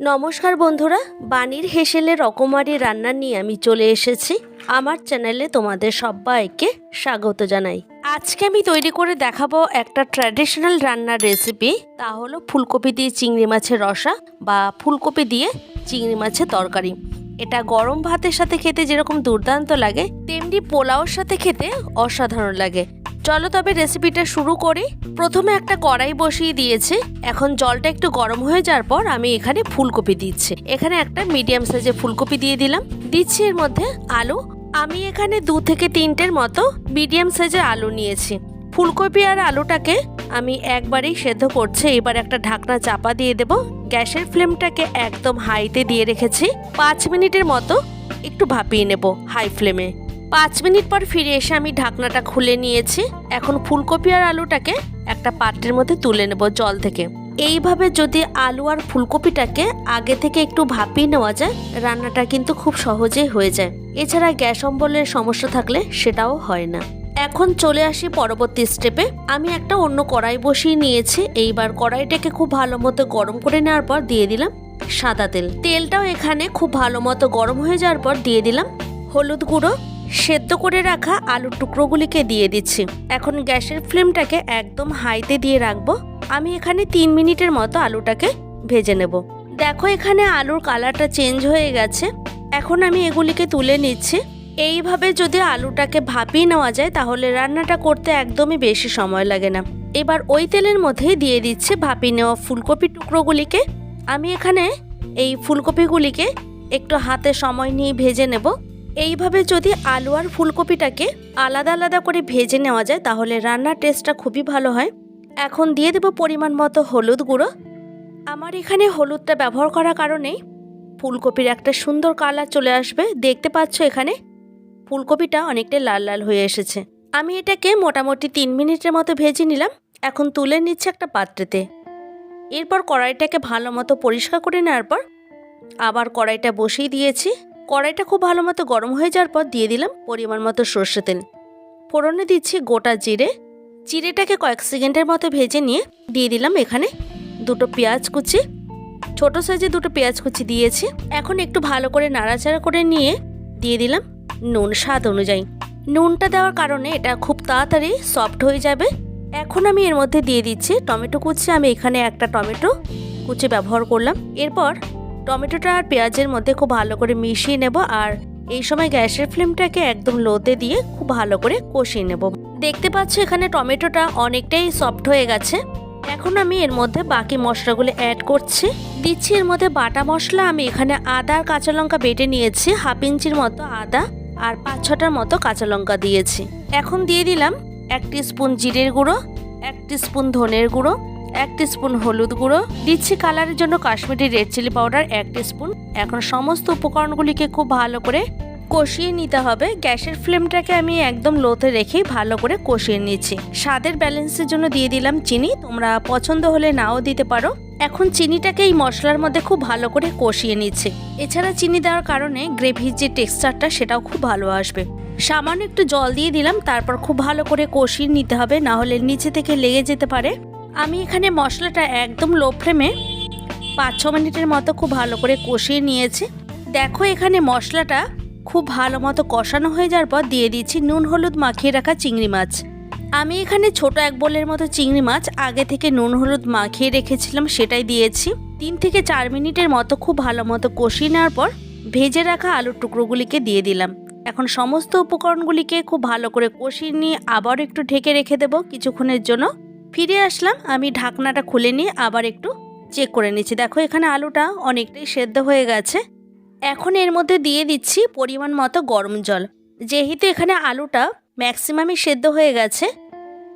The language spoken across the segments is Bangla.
নমস্কার বন্ধুরা বাণীর হেসেলে রকমারি রান্না নিয়ে আমি চলে এসেছি। আমার চ্যানেলে তোমাদের সবাইকে স্বাগত জানাই। আজকে আমি তৈরি করে দেখাবো একটা ট্র্যাডিশনাল রান্নার রেসিপি। তা হলো ফুলকপি দিয়ে চিংড়ি মাছের রসা বা ফুলকপি দিয়ে চিংড়ি মাছের তরকারি। এটা গরম ভাতের সাথে খেতে যেরকম দুর্দান্ত লাগে, তেমনি পোলাওর সাথে খেতে অসাধারণ লাগে। চলো তবে রেসিপিটা শুরু করি। প্রথমে একটা কড়াই বসিয়ে দিয়েছি। এখন জলটা একটু গরম হয়ে যাওয়ার পর আমি এখানে ফুলকপি দিচ্ছি। এখানে একটা মিডিয়াম সাইজের ফুলকপি দিয়ে দিলাম। দিচ্ছি এর মধ্যে আলু। আমি এখানে দু থেকে তিনটের মতো মিডিয়াম সাইজের আলু নিয়েছি। ফুলকপি আর আলুটাকে আমি একবারেই সেদ্ধ করছি। এবার একটা ঢাকনা চাপা দিয়ে দেব। গ্যাসের ফ্লেমটাকে একদম হাইতে দিয়ে রেখেছি। পাঁচ মিনিটের মতো একটু ভাপিয়ে নেব হাই ফ্লেমে। পাঁচ মিনিট পর ফিরে এসে আমি ঢাকনাটা খুলে নিয়েছি। এখন ফুলকপি আর আলুটাকে একটা পাত্রের মধ্যে তুলে নেব জল থেকে। এইভাবে যদি আলু আর ফুলকপিটাকে আগে থেকে একটু ভাপিয়ে নেওয়া যায়, রান্নাটা কিন্তু খুব সহজেই হয়ে যায়। এছাড়া গ্যাস অম্বলের সমস্যা থাকলে সেটাও হয় না। এখন চলে আসি পরবর্তী স্টেপে। আমি একটা অন্য কড়াই বসিয়ে নিয়েছি। এইবার কড়াইটাকে খুব ভালো মতো গরম করে নেওয়ার পর দিয়ে দিলাম সাদা তেল। তেলটাও এখানে খুব ভালো মতো গরম হয়ে যাওয়ার পর দিয়ে দিলাম হলুদ গুঁড়ো সেদ্ধ করে রাখা আলুর টুকরোগুলিকে দিয়ে দিচ্ছি। এখন গ্যাসের ফ্লেমটাকে একদম হাইতে দিয়ে রাখব। আমি এখানে তিন মিনিটের মতো আলুটাকে ভেজে নেব। দেখো এখানে আলুর কালারটা চেঞ্জ হয়ে গেছে। এখন আমি এগুলিকে তুলে নিচ্ছি। এইভাবে যদি আলুটাকে ভাপিয়ে নেওয়া যায়, তাহলে রান্নাটা করতে একদমই বেশি সময় লাগে না। এবার ওই তেলের মধ্যেই দিয়ে দিচ্ছে ভাপিয়ে নেওয়া ফুলকপির টুকরোগুলিকে। আমি এখানে এই ফুলকপিগুলিকে একটু হাতে সময় নিয়ে ভেজে নেব। এইভাবে যদি আলু আর ফুলকপিটাকে আলাদা আলাদা করে ভেজে নেওয়া যায়, তাহলে রান্নার টেস্টটা খুবই ভালো হয়। এখন দিয়ে দেবো পরিমাণ মতো হলুদ গুঁড়ো। আমার এখানে হলুদটা ব্যবহার করার কারণেই ফুলকপির একটা সুন্দর কালার চলে আসবে। দেখতে পাচ্ছ এখানে? ফুলকপিটা অনেকটা লাল লাল হয়ে এসেছে। আমি এটাকে মোটামুটি তিন মিনিটের মতো ভেজে নিলাম। এখন তুলে নিচ্ছে একটা পাত্রেতে। এরপর কড়াইটাকে ভালো মতো পরিষ্কার করে নেওয়ার পর আবার কড়াইটা বসিয়ে দিয়েছি। কড়াইটা খুব ভালো মতো গরম হয়ে যাওয়ার পর দিয়ে দিলাম পরিমাণ মতো সর্ষে তেল। ফোড়নে দিচ্ছি গোটা জিরে। জিরেটাকে কয়েক সেকেন্ডের মতো ভেজে নিয়ে দিয়ে দিলাম এখানে দুটো পেঁয়াজ কুচি। ছোট সাইজে দুটো পেঁয়াজ কুচি দিয়েছি। এখন একটু ভালো করে নাড়াচাড়া করে নিয়ে দিয়ে দিলাম নুন স্বাদ অনুযায়ী। নুনটা দেওয়ার কারণে এটা খুব তাড়াতাড়ি সফট হয়ে যাবে। এখন আমি এর মধ্যে দিয়ে দিচ্ছি টমেটো কুচি। আমি এখানে একটা টমেটো কুচি ব্যবহার করলাম। এরপর টমেটোটা আর পেঁয়াজের মধ্যে খুব ভালো করে মিশিয়ে নেব আর এই সময় গ্যাসের ফ্লেমটাকে একদম লোতে দিয়ে খুব ভালো করে কষিয়ে নেব। দেখতে পাচ্ছ এখানে টমেটোটা অনেকটাই সফট হয়ে গেছে। এখন আমি এর মধ্যে বাকি মশলাগুলো অ্যাড করছি। দিচ্ছি এর মধ্যে বাটা মশলা। আমি এখানে আদা আর কাঁচা লঙ্কা বেটে নিয়েছি। হাফ ইঞ্চির মতো আদা আর পাঁচ ছটার মতো কাঁচা লঙ্কা দিয়েছি। এখন দিয়ে দিলাম এক স্পুন জিরের গুঁড়ো, এক স্পুন ধনের গুঁড়ো এক স্পুন হলুদ গুঁড়ো, দিচ্ছি কালারের জন্য কাশ্মীরি রেড চিলি পাউডার এক স্পুন এখন সমস্ত উপকরণগুলিকে খুব ভালো করে কষিয়ে নিতে হবে। গ্যাসের ফ্লেমটাকে আমি একদম লোতে রেখেই ভালো করে কষিয়ে নিচ্ছি। স্বাদের ব্যালেন্সের জন্য দিয়ে দিলাম চিনি, তোমরা পছন্দ হলে নাও দিতে পারো। এখন চিনিটাকে এই মশলার মধ্যে খুব ভালো করে কষিয়ে নিচ্ছে। এছাড়া চিনি দেওয়ার কারণে গ্রেভির যে টেক্সচারটা, সেটাও খুব ভালো আসবে। সামান্য একটু জল দিয়ে দিলাম, তারপর খুব ভালো করে কষিয়ে নিতে হবে না হলে নিচে থেকে লেগে যেতে পারে। আমি এখানে মশলাটা একদম লো ফ্লেমে পাঁচ ছ মিনিটের মতো খুব ভালো করে কষিয়ে নিয়েছি। দেখো এখানে মশলাটা খুব ভালো মতো কষানো হয়ে যাওয়ার পর দিয়ে দিচ্ছি নুন, হলুদ মাখিয়ে রাখা চিংড়ি মাছ। আমি এখানে ছোট এক বোলের মতো চিংড়ি মাছ আগে থেকে নুন, হলুদ মাখিয়ে রেখেছিলাম, সেটাই দিয়েছি। তিন থেকে চার মিনিটের মতো খুব ভালো মতো কষিয়ে নেওয়ার পর ভেজে রাখা আলুর টুকরোগুলিকে দিয়ে দিলাম। এখন সমস্ত উপকরণগুলিকে খুব ভালো করে কষিয়ে নিয়ে আবার একটু ঢেকে রেখে দেবো কিছুক্ষণের জন্য। ফিরে আসলাম, আমি ঢাকনাটা খুলে নিয়ে আবার একটু চেক করে নিচ্ছি। দেখো, এখানে আলুটা অনেকটাই সেদ্ধ হয়ে গেছে। এখন এর মধ্যে দিয়ে দিচ্ছি পরিমাণ মতো গরম জল। যেহেতু এখানে আলুটা ম্যাক্সিমামই সেদ্ধ হয়ে গেছে,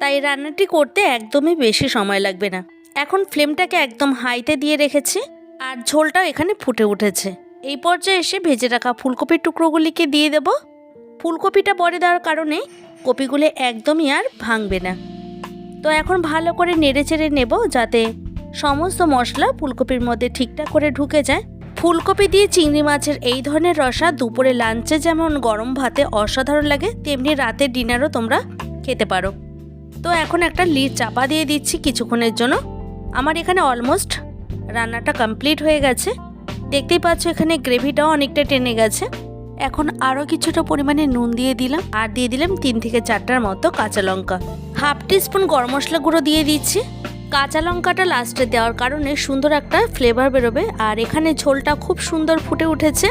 তাই রান্নাটি করতে একদমই বেশি সময় লাগবে না। এখন ফ্লেমটাকে একদম হাইতে দিয়ে রেখেছি আর ঝোলটাও এখানে ফুটে উঠেছে। এই পর্যায়ে এসে ভেজে রাখা ফুলকপির টুকরোগুলিকে দিয়ে দেব। ফুলকপিটা পরে দেওয়ার কারণে কপিগুলি একদমই আর ভাঙবে না। তো এখন ভালো করে নেড়ে চেড়ে নেব যাতে সমস্ত মশলা ফুলকপির মধ্যে ঠিকঠাক করে ঢুকে যায়। ফুলকপি দিয়ে চিংড়ি মাছের এই ধরনের রসা দুপুরে লাঞ্চে যেমন গরম ভাতে অসাধারণ লাগে, তেমনি রাতের ডিনারও তোমরা খেতে পারো। তো এখন একটা লিড চাপা দিয়ে দিচ্ছি কিছুক্ষণের জন্য। আমার এখানে অলমোস্ট রান্নাটা কমপ্লিট হয়ে গেছে। দেখতেই পাচ্ছ এখানে গ্রেভিটাও অনেকটা টেনে গেছে। এখন আরও কিছুটা পরিমাণে নুন দিয়ে দিলাম, আর দিয়ে দিলাম তিন থেকে চারটার মতো কাঁচা লঙ্কা। হাফ টিস্পুন গরম মশলা গুঁড়ো দিয়ে দিচ্ছি। কাঁচা লঙ্কাটা লাস্টে দেওয়ার কারণে সুন্দর একটা ফ্লেভার বেরোবে, আর এখানে ঝোলটা খুব সুন্দর ফুটে উঠেছে।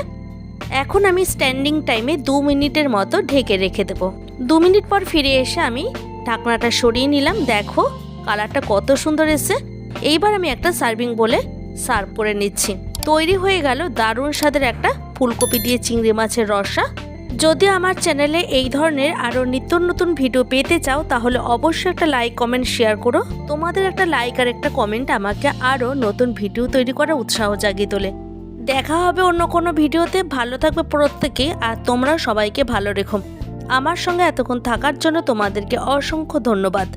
এখন আমি স্ট্যান্ডিং টাইমে দু মিনিটের মতো ঢেকে রেখে দেবো। দু মিনিট পর ফিরে এসে আমি ঢাকনাটা সরিয়ে নিলাম। দেখো, কালারটা কত সুন্দর এসে এইবার আমি একটা সার্ভিং বলে সার্ভ করে নিচ্ছি। তৈরি হয়ে গেল দারুণ স্বাদের একটা ফুলকপি দিয়ে চিংড়ি মাছের রসা। যদি আমার চ্যানেলে এই ধরনের আরও নিত্য নতুন ভিডিও পেতে চাও, তাহলে অবশ্যই একটা লাইক, কমেন্ট, শেয়ার করো। তোমাদের একটা লাইক আর একটা কমেন্ট আমাকে আরও নতুন ভিডিও তৈরি করার উৎসাহ জাগিয়ে তোলে। দেখা হবে অন্য কোনো ভিডিওতে। ভালো থাকবে প্রত্যেকে আর তোমরা সবাইকে ভালো রেখো। আমার সঙ্গে এতক্ষণ থাকার জন্য তোমাদেরকে অসংখ্য ধন্যবাদ।